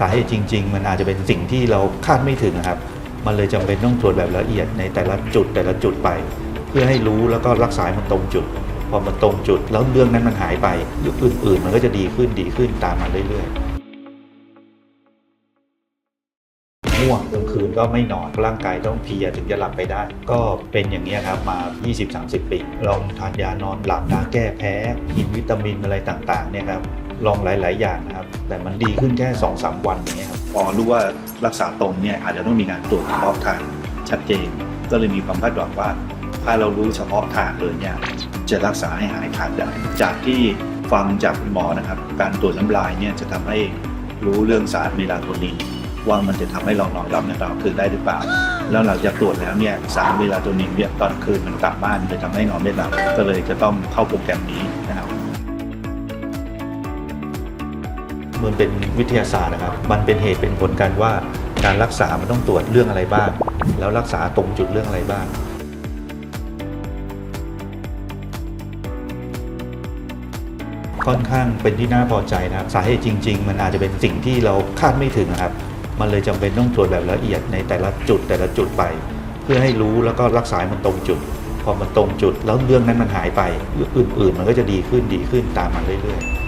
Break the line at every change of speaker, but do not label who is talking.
สาเหตุจริง ๆ มันอาจจะเป็นสิ่งที่เราคาดไม่ถึงนะครับ มันเลยจำเป็นต้องตรวจแบบละเอียดในแต่ละจุดแต่ละจุดไป เพื่อให้รู้แล้วก็รักษามันตรงจุด พอมันตรงจุด แล้วเรื่องนั้นมันหายไปเรื่องอื่น ๆ มันก็จะดีขึ้นดีขึ้นตามมาเรื่อยๆง่วงกลางคืนก็ไม่นอนร่างกายต้องเพียถึงจะหลับไปได้ ก็เป็นอย่างนี้ครับมา 20-30 ปีลองทานยานอนหลับยาแก้แพ้กินวิตามินอะไรต่างๆเนี่ยครับลองหลาย ๆ อย่างนะ แต่มันดีขึ้นแค่2-3วันอย่างเงี้ยครับพอรู้ว่ารักษาตรงเนี่ยอาจจะต้องมีการตรวจเฉพาะทางชัดเจน ก็เลยมีความคาดหวังว่า ถ้าเรารู้เฉพาะทางเลยเนี่ยจะรักษาให้หายขาดได้จากที่ฟังจากคุณหมอนะครับ การตรวจน้ำลายเนี่ยจะทำให้รู้เรื่องสารเมลาโทนินว่ามันจะทำให้เรานอนหลับในตอนกลางคืนได้หรือเปล่า แล้วหลังจากตรวจแล้วเนี่ยสารเมลาโทนินเนี่ยตอนคืนมันกลับบ้านเลยทำให้นอนไม่หลับก็เลยจะต้องเข้าโปรแกรมนี้ มันเป็นวิทยาศาสตร์นะครับ มันเป็นเหตุเป็นผลกันว่าการรักษา มันต้องตรวจเรื่องอะไรบ้าง แล้วรักษาตรงจุดเรื่องอะไรบ้าง ค่อนข้างเป็นที่น่าพอใจนะครับ สาเหตุจริง ๆ มันอาจจะเป็นสิ่งที่เราคาดไม่ถึงนะครับ มันเลยจำเป็นต้องตรวจแบบละเอียดในแต่ละจุดแต่ละจุดไป เพื่อให้รู้แล้วก็รักษา มันตรงจุด พอมันตรงจุด แล้วเรื่องนั้นมันหายไปเรื่องอื่น ๆ มันก็จะดีขึ้นดีขึ้นตามมาเรื่อยๆ